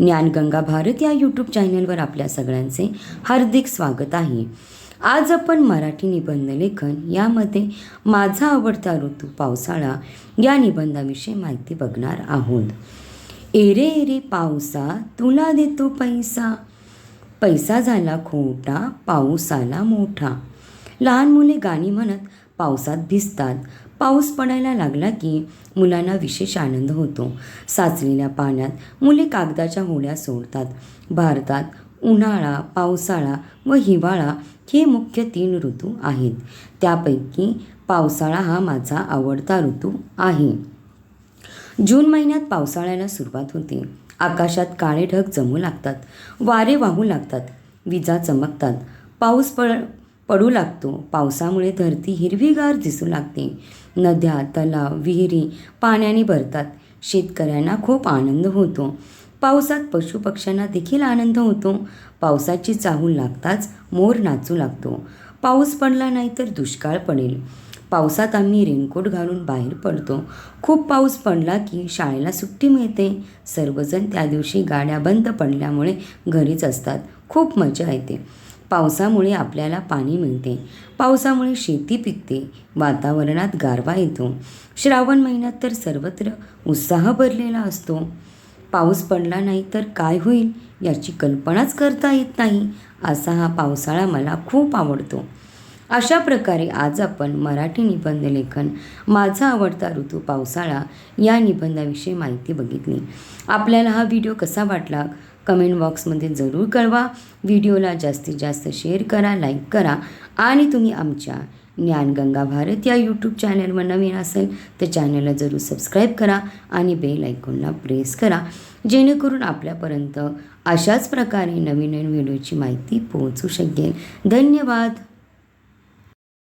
ज्ञानगंगा भारत या यूट्यूब चॅनलवर आपल्या सगळ्यांचे हार्दिक स्वागत आहे. आज आपण मराठी निबंध लेखन यामध्ये माझा आवडता ऋतू पावसाळा या निबंधाविषयी माहिती बघणार आहोत. एरे एरे पावसा तुला देतो पैसा. पैसा झाला खोटा पाऊस आला मोठा. लहान मुले गाणी म्हणत पावसात भिजतात. पाऊस पडायला लागला की मुलांना विशेष आनंद होतो. साचलेल्या पाण्यात मुले कागदाच्या होड्या सोडतात. भारतात उन्हाळा पावसाळा व हिवाळा हे मुख्य तीन ऋतू आहेत. त्यापैकी पावसाळा हा माझा आवडता ऋतू आहे. जून महिन्यात पावसाळ्याला सुरुवात होते. आकाशात काळे ढग जमू लागतात. वारे वाहू लागतात. विजा चमकतात. पाऊस पड पडू लागतो. पावसामुळे धरती हिरवीगार दिसू लागते. नद्या तलाव विहिरी पाण्याने भरतात. शेतकऱ्यांना खूप आनंद होतो. पावसात पशुपक्ष्यांना देखील आनंद होतो. पावसाची चाहूल लागताच मोर नाचू लागतो. पाऊस पडला नाही तर दुष्काळ पडेल. पावसात आम्ही रेनकोट घालून बाहेर पडतो. खूप पाऊस पडला की शाळेला सुट्टी मिळते. सर्वजण त्या दिवशी गाड्या बंद पडल्यामुळे घरीच असतात. खूप मजा येते. पावसामुळे आपल्याला पाणी मिळते. पावसामुळे शेती पिकते वातावरणात गारवा येतो. श्रावण महिन्यात तर सर्वत्र उत्साह भरलेला असतो. पाऊस पडला नाही तर काय होईल याची कल्पनाच करता येत नाही असा हा पावसाळा मला खूप आवडतो. अशा प्रकारे आज आपण मराठी निबंध लेखन माझा आवडता ऋतू पावसाळा या निबंधाविषयी माहिती बघितली. आपल्याला हा व्हिडिओ कसा वाटला? कमेंट बॉक्समध्ये जरूर कळवा. व्हिडिओला जास्तीत जास्त शेअर करा लाईक करा आणि तुम्ही आमच्या ज्ञानगंगा भारत या यूट्यूब चॅनलवर नवीन असेल तर चॅनलला जरूर सबस्क्राईब करा आणि बेल आयकॉनला प्रेस करा. जेणेकरून आपल्यापर्यंत अशाच प्रकारे नवीन नवीन व्हिडिओची माहिती पोहोचू शकेल. धन्यवाद!